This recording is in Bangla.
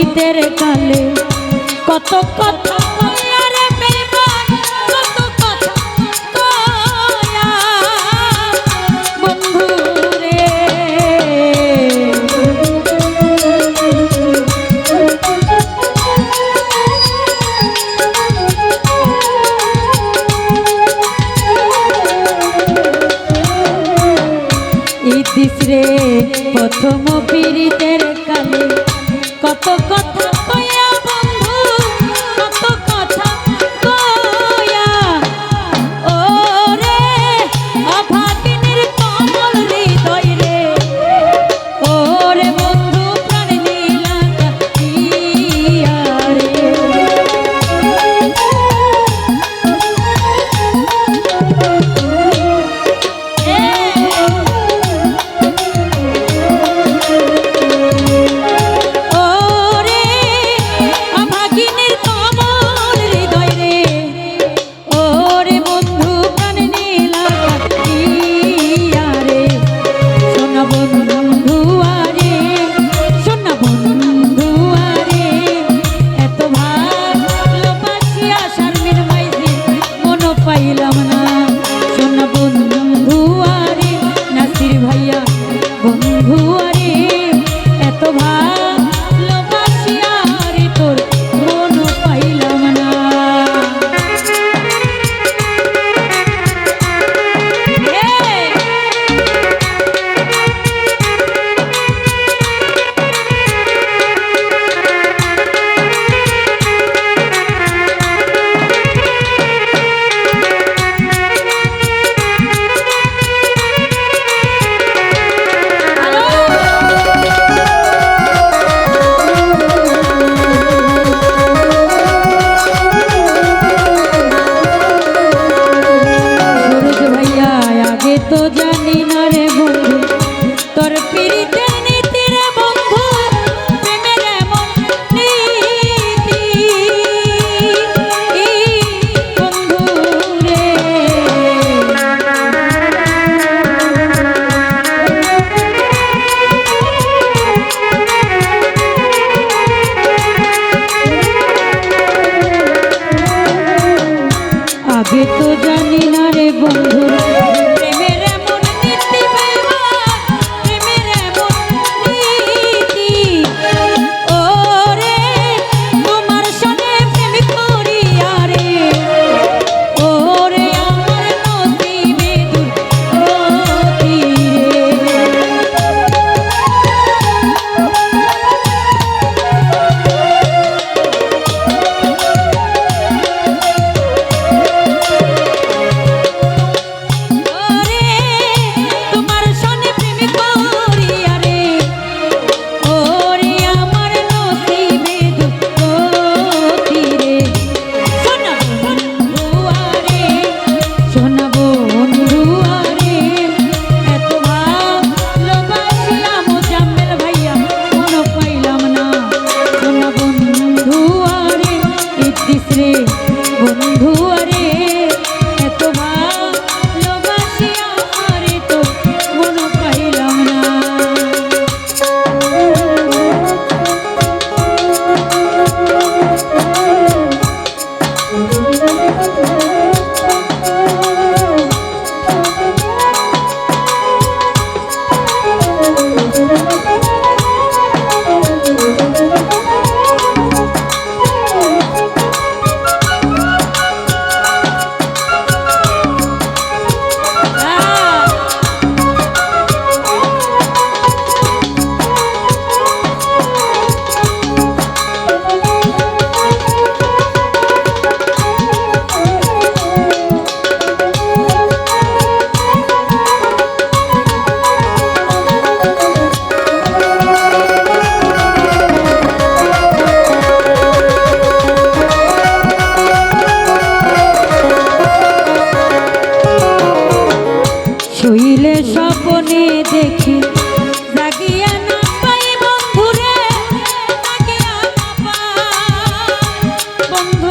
অতীতের কালে কত কথা প্রথম পীড়িতের কালে কত কথা দিলে স্বপনে দেখি। জাগিয়া বন্ধু